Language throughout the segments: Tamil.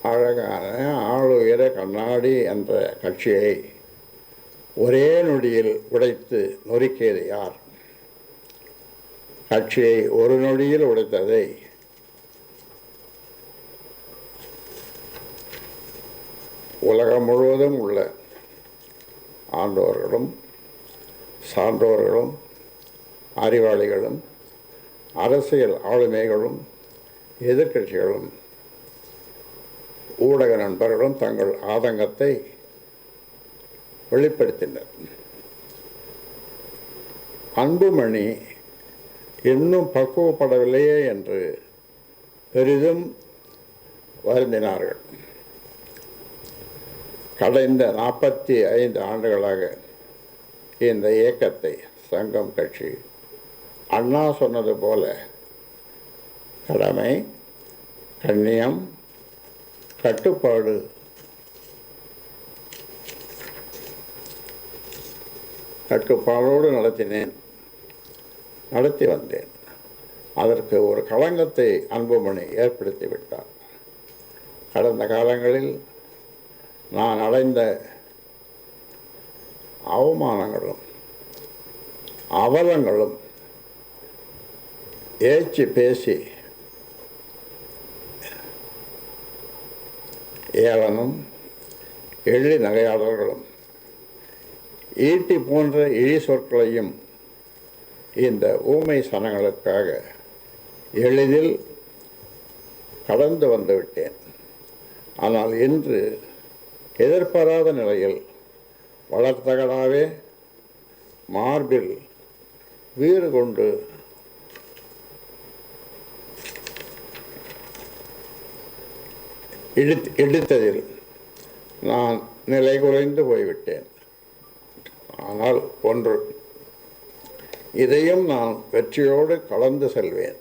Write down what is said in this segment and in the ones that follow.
அழகான ஆளுயர கண்ணாடி என்ற கட்சியை ஒரே நொடியில் உடைத்து நொறுக்கியது யார்? கட்சியை ஒரு நொடியில் உடைத்ததை உலகம் முழுவதும் உள்ள ஆண்டோர்களும் சான்றோர்களும் அறிவாளிகளும் அரசியல் ஆளுமைகளும் எதிர்க்கட்சிகளும் ஊடக நண்பர்களும் தங்கள் ஆதங்கத்தை வெளிப்படுத்தினர். அன்புமணி இன்னும் பக்குவப்படவில்லையே என்று பெரிதும் வருந்தினார்கள். கடந்த நாற்பத்தி ஐந்து ஆண்டுகளாக இந்த இயக்கத்தை சங்கம் கட்சி அண்ணா சொன்னது போல கடமை கண்ணியம் கட்டுப்பாடு. கட்டுப்பாடோடு நடத்தினேன். நடத்தி வந்தேன். அதற்கு ஒரு களங்கத்தை அன்புமணி ஏற்படுத்தி விட்டார் கடந்த காலங்களில் நான் அடைந்த அவமானங்களும் அவலங்களும் ஏச்சு பேசி ஏளனும் எள்ளி நகையாளர்களும் ஈட்டி போன்ற இழி சொற்களையும் இந்த ஊமை சனங்களுக்காக எளிதில் கடந்து வந்துவிட்டேன் ஆனால் இன்று எதிர்பாராத நிலையில் வளர்த்தகடாவே மார்பில் வீறு கொண்டு இழுத் இடித்ததில் நான் நிலை குறைந்து போய்விட்டேன். ஆனால் ஒன்று இதையும் நான் வெற்றியோடு கலந்து செல்வேன்.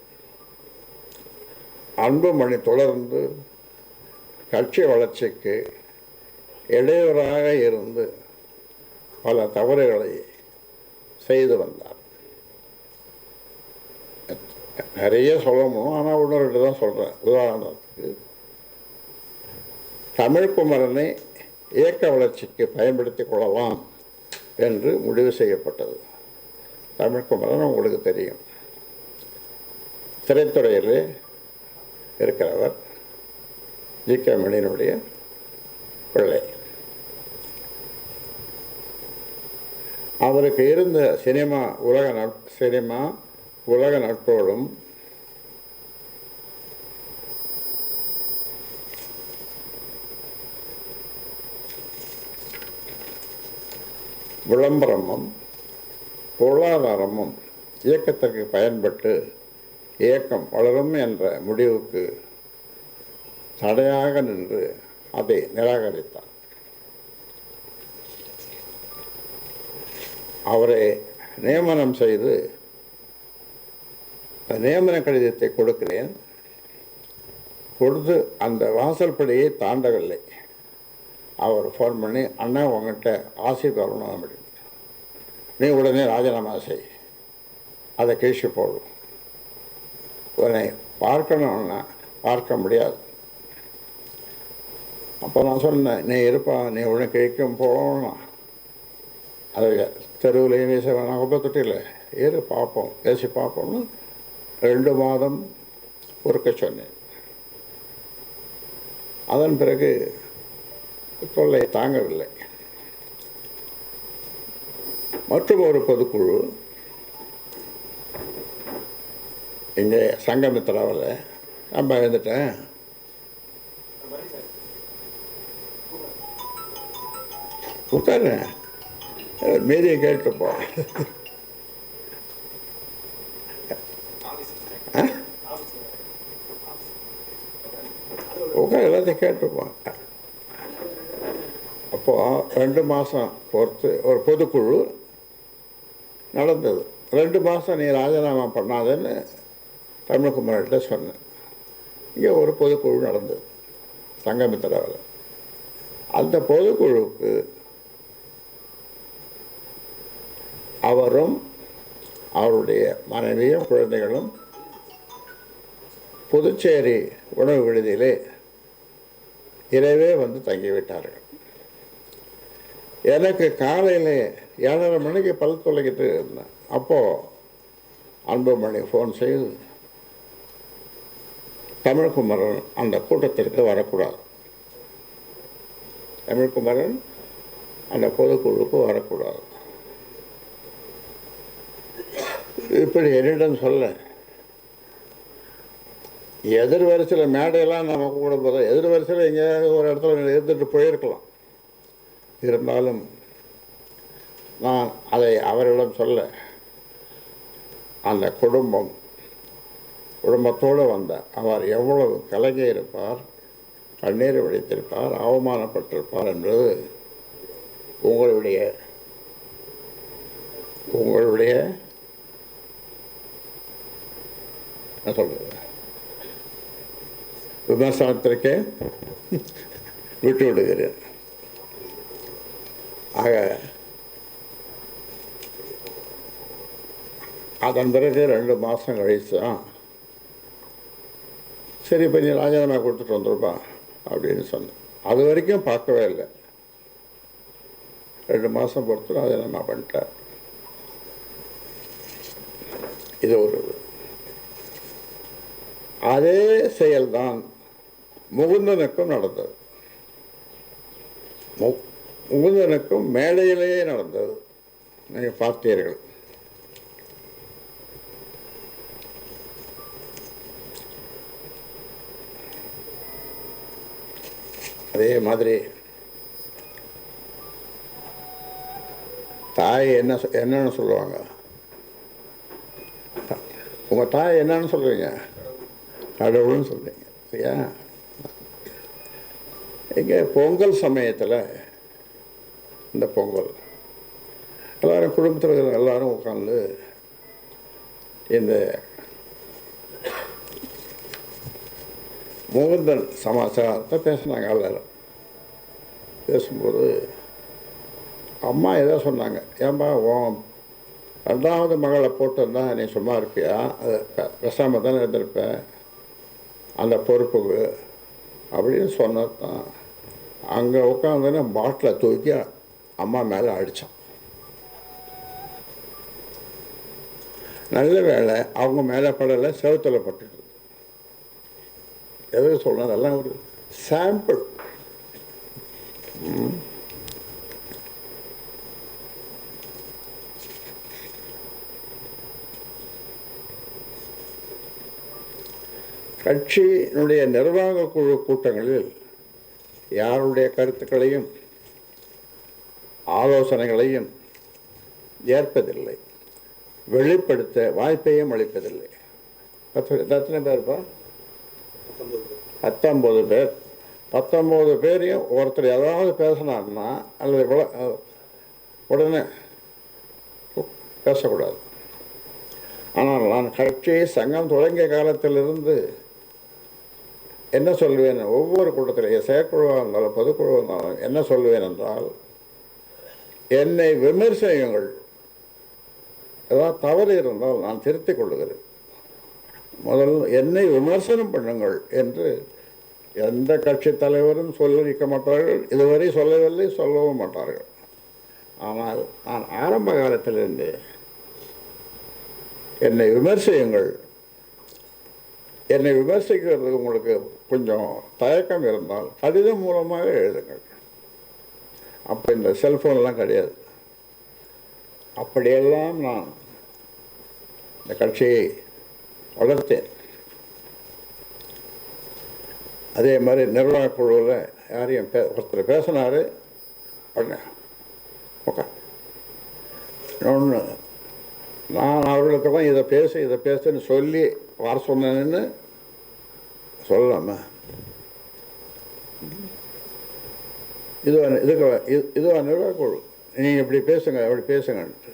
அன்புமணி தொடர்ந்து கட்சி வளர்ச்சிக்கு இடையூறாக இருந்து பல தவறுகளை செய்து வந்தார். நிறைய சொல்ல முடியும் ஆனால் ஒன்று ரெண்டு தான் சொல்கிறேன் உதாரணத்துக்கு தமிழ் குமரனை இயக்க வளர்ச்சிக்கு பயன்படுத்திக் கொள்ளலாம் என்று முடிவு செய்யப்பட்டது. தமிழ் குமரன் உங்களுக்கு தெரியும். திரைத்துறையில் இருக்கிறவர் ஜி கே மணியனுடைய பிள்ளை. அவருக்கு இருந்த சினிமா உலக நட் சினிமா உலக நட்போடும் விளம்பரமும் பொருளாதாரமும் இயக்கத்திற்கு பயன்பட்டு இயக்கம் வளரும் என்ற முடிவுக்கு தடையாக நின்று அதை நிராகரித்தார். அவரை நியமனம் செய்து நியமன கடிதத்தை கொடுக்கிறேன். கொடுத்து அந்த வாசல்படியை தாண்டவில்லை. அவர் ஃபோன் பண்ணி அண்ணா உங்கள்கிட்ட ஆசை பெறணும் அப்படின்னு நீ உடனே ராஜினாமா செய். அதை கேசி போடும் உன்னை பார்க்கணும்னா பார்க்க முடியாது. அப்போ நான் சொன்னேன் நீ இருப்பா நீ உடனே கிழிக்கும் போகணும்னா. அது தெருவில் வீச வேணாம் குப்பை தொட்டியில். ஏறு பார்ப்போம். பேசி பார்ப்போம்னு ரெண்டு மாதம் பொறுக்க சொன்னேன். அதன் பிறகு தொல்லை தாங்கவில்லை. மற்றும் ஒரு பொதுக்குழு இங்கே சங்கமித்ராவில் நம்ம இருந்துட்டேன் உட்காரு மீதியை கேட்டுப்போம் உட்கார் எல்லாத்தையும் கேட்டுப்போம் அப்போது ரெண்டு மாதம் பொறுத்து ஒரு பொதுக்குழு நடந்தது. ரெண்டு மாதம் நீ ராஜினாமா பண்ணாதேன்னு தமிழ்குமார்கிட்ட சொன்னேன். இங்கே ஒரு பொதுக்குழு நடந்தது சங்கமித்திராவில் அந்த பொதுக்குழுவுக்கு அவரும் அவருடைய மனைவியும் குழந்தைகளும் புதுச்சேரி உணவு விடுதியிலே இரவே வந்து தங்கிவிட்டார்கள். எனக்கு காலையில் ஏழரை மணிக்கு பல் தொலைக்கிட்டு இருந்தேன். அப்போது அன்புமணி ஃபோன் செய்து தமிழ்குமரன் அந்த கூட்டத்திற்கு வரக்கூடாது. தமிழ்குமரன் அந்த பொதுக்குழுக்கு வரக்கூடாது. இப்படி என்னிடம் சொல்ல எதிர் வரிசையில் மேடையெல்லாம் நம்ம கூட போதும் எதிர் வரிசையில் எங்கேயாவது ஒரு இடத்துல இருந்துட்டு போயிருக்கலாம். இருந்தாலும் நான் அதை அவரிடம் சொல்ல அந்த குடும்பம் குடும்பத்தோடு வந்த அவர் எவ்வளவு கலங்கியிருப்பார் கண்ணீர் வடித்திருப்பார் அவமானப்பட்டிருப்பார் என்பது உங்களுடைய உங்களுடைய சொல்றது? விமர்சனத்திற்கே விட்டு விடுகிறேன் ஆக அதன் பிறகு ரெண்டு மாதம் கழிச்சு தான் சரி இப்போ நீ ராஜினாமா கொடுத்துட்டு வந்துருப்பா அப்படின்னு சொன்னேன். அது வரைக்கும் பார்க்கவே இல்லை. ரெண்டு மாதம் பொறுத்து ராஜினாமா பண்ணிட்டார் இது ஒரு அதே செயல்தான் முகுந்தனுக்கும் நடந்தது. மு- மேடையிலேயே நடந்தது. நீங்கள் பார்த்தீர்கள். அதே மாதிரி தாய் என்ன என்னன்னு சொல்லுவாங்க? உங்கள் தாய் என்னன்னு சொல்லுவீங்க கடவுள்னு சொல்றீங்க சரியா இங்கே பொங்கல் சமயத்தில் இந்த பொங்கல். எல்லாரும் குடும்பத்தில் இருக்கிற எல்லாரும் உட்காந்து இந்த முகந்தன் சமாச்சாரத்தை பேசினாங்க எல்லாரும். பேசும்போது அம்மா ஏதோ சொன்னாங்க ஏன்பா உன் ரெண்டாவது மகளை போட்டிருந்தா நீ சும்மா இருப்பியா? அது பேசாமல் தானே இருந்திருப்பேன் அந்த பொறுப்புக்கு அப்படின்னு சொன்னதான் அங்கே உட்காந்துன்னு பாட்டில் தூக்கி அம்மா மேலே அடித்தான் நல்ல வேலை அவங்க மேலே படலை செவத்தில் பட்டுருது எதுக்கு சொல்கிறேன் அதெல்லாம் ஒரு சாம்பிள் கட்சியினுடைய நிர்வாக குழு கூட்டங்களில் யாருடைய கருத்துக்களையும் ஆலோசனைகளையும் ஏற்பதில்லை. வெளிப்படுத்த வாய்ப்பையும் அளிப்பதில்லை. பத்து எத்தனை பேர்ப்பா பத்தொம்பது பேர். பத்தொம்போது பேரையும் ஒருத்தர் ஏதாவது பேசினார்னா அல்லது உடனே பேசக்கூடாது. ஆனால் நான் கட்சி சங்கம் தொடங்கிய காலத்திலிருந்து என்ன சொல்வேன்? ஒவ்வொரு கூட்டத்திலேயே செயற்குழுவாக இருந்தாலும் பொதுக்குழுவாக இருந்தாலும் என்ன சொல்லுவேன் என்றால் என்னை விமர்சனங்கள். ஏதாவது தவறு இருந்தால் நான் திருத்திக் கொள்ளுகிறேன் முதல் என்னை விமர்சனம் பண்ணுங்கள் என்று எந்த கட்சி தலைவரும் சொல்லிருக்க மாட்டார்கள். இதுவரை சொல்லவில்லை சொல்லவும் மாட்டார்கள். ஆனால் நான் ஆரம்ப காலத்திலிருந்து என்னை விமர்சியுங்கள். என்னை விமர்சிக்கிறதுக்கு உங்களுக்கு கொஞ்சம் தயக்கம் இருந்தால் கடிதம் மூலமாக எழுதுங்கள். அப்போ இந்த செல்ஃபோன்லாம் கிடையாது. அப்படியெல்லாம் நான் இந்த கட்சியை வளர்த்தேன். அதே மாதிரி நிர்வாக குழுவில் யாரையும் பே ஒருத்தர் பேசினார். உடனே ஓகே இன்னொன்று நான் அவர்களுக்கெல்லாம் இதை பேசு இதை பேசுன்னு சொல்லி வர சொன்னேன்னு சொல்லலாமா. இது இதுக்கு இது- நிர்வாகக்குழு நிர்வாக குழு. நீங்கள் இப்படி பேசுங்க அப்படி பேசுங்கன்ட்டு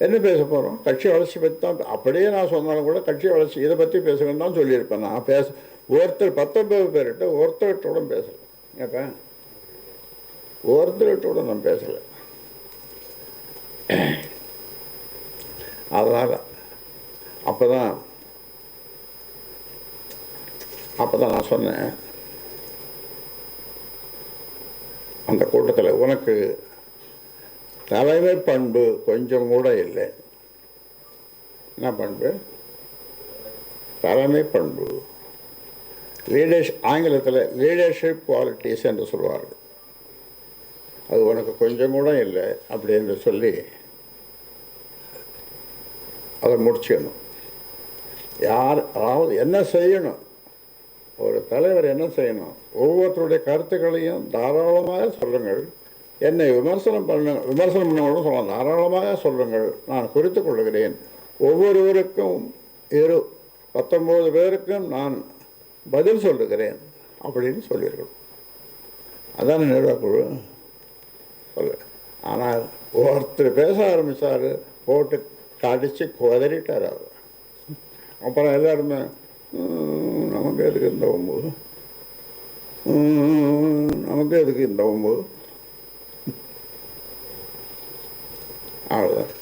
என்ன பேச போகிறோம் கட்சி வளர்ச்சி பற்றி தான் அப்படியே நான் சொன்னாலும் கூட கட்சி வளர்ச்சி இதை பற்றி பேசுங்கன்னு தான் சொல்லியிருப்பேன். நான் பேச ஒருத்தர் பத்தொன்பது பேர்கிட்ட ஒருத்தர்கிட்ட பேசலை. ஏப்பா? ஒருத்தர்கிட்ட நான் பேசலை. அதனால் அப்போ தான் அப்போ தான் நான் சொன்னேன். அந்த கூட்டத்தில் உனக்கு தலைமை பண்பு கொஞ்சம் கூட இல்லை. என்ன பண்பு? தலைமை பண்பு. லீடர்ஷ் ஆங்கிலத்தில் லீடர்ஷிப் குவாலிட்டிஸ் என்று சொல்வார்கள் அது உனக்கு கொஞ்சம் கூட இல்லை அப்படி என்று சொல்லி அதை முடிச்சிடணும். யார் அதாவது என்ன செய்யணும்? ஒரு தலைவர் என்ன செய்யணும்? ஒவ்வொருத்தருடைய கருத்துக்களையும் தாராளமாக சொல்லுங்கள். என்னை விமர்சனம் பண்ண விமர்சனம் பண்ணவங்களும் சொல்லலாம். தாராளமாக சொல்லுங்கள். நான் குறித்து கொள்கிறேன். ஒவ்வொருவருக்கும் இரு பத்தொம்போது பேருக்கும் நான் பதில் சொல்லுகிறேன் அப்படின்னு சொல்லியிருக்கணும் அதான் நிர்வாகக்குழு சொல்ல ஆனால் ஒருத்தர் பேச ஆரம்பித்தார் போட்டு கடிச்சு குதறிட்டார் அவர். அப்புறம் எல்லாருமே நமக்கு எதுக்கு இந்த ஒம்பது நமக்கு எதுக்கு இந்த ஒம்பது அவ்வளோதான்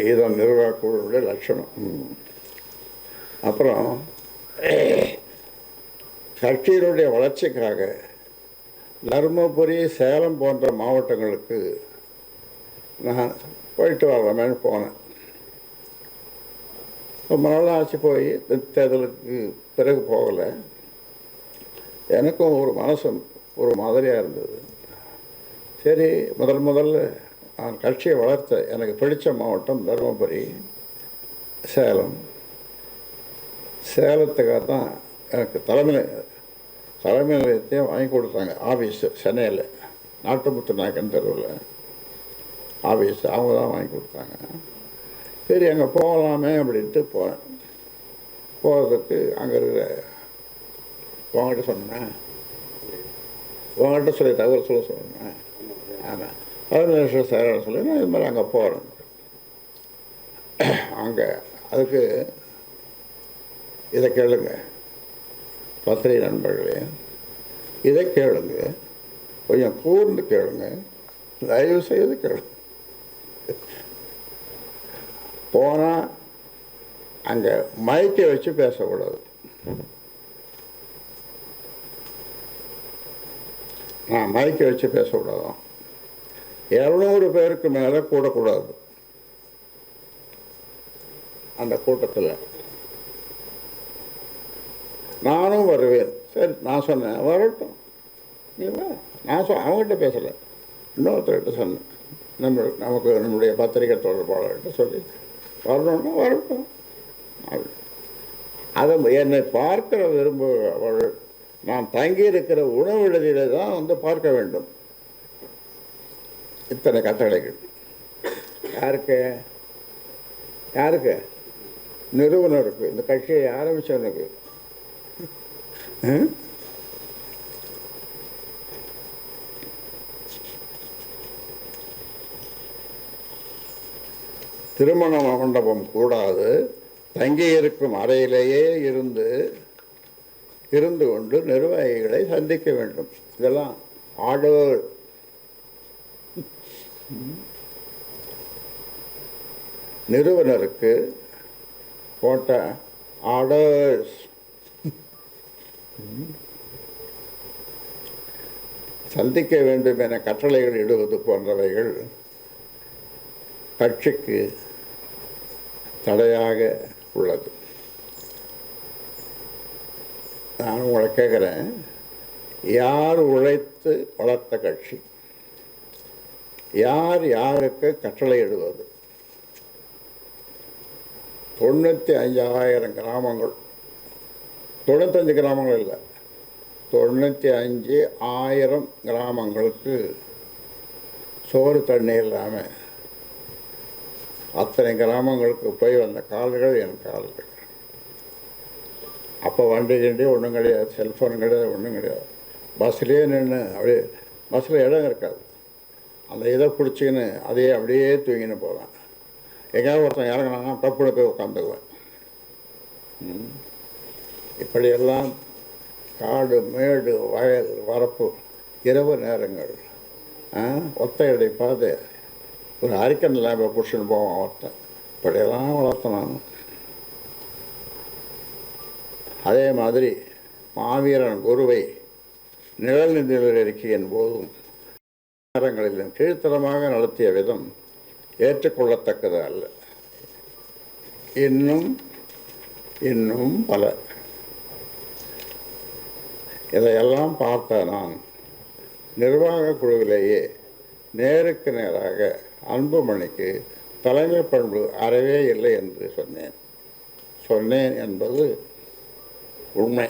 இதுதான் நிர்வாகக்குழுடைய லட்சணம் அப்புறம் கட்சியினுடைய வளர்ச்சிக்காக தருமபுரி சேலம் போன்ற மாவட்டங்களுக்கு நான் போயிட்டு வரலாமேன்னு போனேன் ரொம்ப நாள் ஆச்சு போய் தேர்தலுக்கு பிறகு போகலை. எனக்கும் ஒரு மனசும் ஒரு மாதிரியாக இருந்தது. சரி முதல் முதல்ல நான் கட்சியை வளர்த்த எனக்கு பிடித்த மாவட்டம் தருமபுரி சேலம். சேலத்துக்காக தான் எனக்கு தலைமை தலைமை நிலையத்தையும் வாங்கி கொடுத்தாங்க. ஆஃபீஸ் சென்னையில் நாட்டுமுத்து நாயக்கன் தெருவில். ஆஃபீஸ் அவங்க தான் வாங்கி கொடுத்தாங்க. சரி அங்கே போகலாமே அப்படின்ட்டு போனேன் போகிறதுக்கு அங்கே இருக்கிற உங்கள்கிட்ட சொன்னேன். உங்கள்கிட்ட சொல்லி தகவல் சொல்ல சொன்னேன். ஆமாம் பதினஞ்சு சார் சொல்லி நான் இது மாதிரி அங்கே போகிறேன் அங்கே அதுக்கு இதை கேளுங்க. பத்திரிகை நண்பர்களே இதை கேளுங்க. கொஞ்சம் கூர்ந்து கேளுங்க. தயவு செய்து கேளுங்க. போனால் அங்கே மைக்கை வச்சு பேசக்கூடாது. நான் மைக்கை வச்சு பேசக்கூடாதான். இரநூறு பேருக்கு மேலே கூடக்கூடாது. அந்த கூட்டத்தில். நானும் வருவேன். சரி நான் சொன்னேன். வரட்டும். நீ வா. நான் சொ அவங்ககிட்ட பேசலை. இன்னொருத்தர்கிட்ட சொன்னேன். நம்ம நமக்கு நம்முடைய பத்திரிகை தொடர்பாளர்கிட்ட சொல்லி வரணும்னா வரட்டும் அதை என்னை பார்க்கிற விரும்புகிறவள் நான் தங்கியிருக்கிற உணவு விடுதியில தான் வந்து பார்க்க வேண்டும். இத்தனை கட்டளைகள். யாருக்கு? யாருக்கு? நிறுவனருக்கு. இந்த கட்சியை ஆரம்பிச்சவனுக்கு. திருமண மண்டபம் கூடாது தங்கியிருக்கும் அறையிலேயே இருந்து இருந்து கொண்டு நிர்வாகிகளை சந்திக்க வேண்டும். இதெல்லாம் ஆர்டர் நிறுவனருக்கு போட்ட ஆர்டர்ஸ் சந்திக்க வேண்டும் என கட்டளைகள் இடுவது போன்றவைகள் கட்சிக்கு தடையாக உள்ளது. நான் உங்களை கேட்குறேன். யார் உழைத்து வளர்த்த கட்சி? யார் யாருக்கு கட்டளை இடுவது? தொண்ணூற்றி அஞ்சாயிரம் கிராமங்கள். தொண்ணூத்தஞ்சு கிராமங்கள் இல்லை. தொண்ணூற்றி அஞ்சு ஆயிரம் கிராமங்களுக்கு சோறு தண்ணி இல்லாமல் அத்தனை கிராமங்களுக்கு போய் வந்த கால்கள் என் கால்கள். அப்போ வண்டி கிண்டி ஒன்றும் கிடையாது செல்ஃபோன் கிடையாது ஒன்றும் கிடையாது. பஸ்லேயே நின்று அப்படியே பஸ்ஸில் இடம் இருக்காது. அந்த இதை பிடிச்சிக்கின்னு அதையே அப்படியே தூங்கின்னு போவேன். எங்கேயாவது ஒருத்தன் இறங்கினாங்கன்னா டப்புன்னு போய் உட்காந்துக்குவேன். இப்படியெல்லாம் காடு மேடு வயல் வரப்பு இரவு நேரங்கள். ஆ, ஒத்தையடி பாதை. ஒரு அரிக்கன் லேம்பை பிடிச்சின்னு போவான் ஒருத்தன் இப்படியெல்லாம் வளர்த்தேன் நான் அதே மாதிரி மாவீரன் குருவை நிழல் நிதியில் இருக்கையின் போதும் நேரங்களிலும் கீழ்த்தரமாக நடத்திய விதம் ஏற்றுக்கொள்ளத்தக்கது அல்ல இன்னும் இன்னும் பல இதையெல்லாம் பார்த்த நான் நிர்வாக குழுவிலேயே நேருக்கு நேராக அன்புமணிக்கு தலைமை பண்பு அறவே இல்லை என்று சொன்னேன். சொன்னேன் என்பது உண்மை.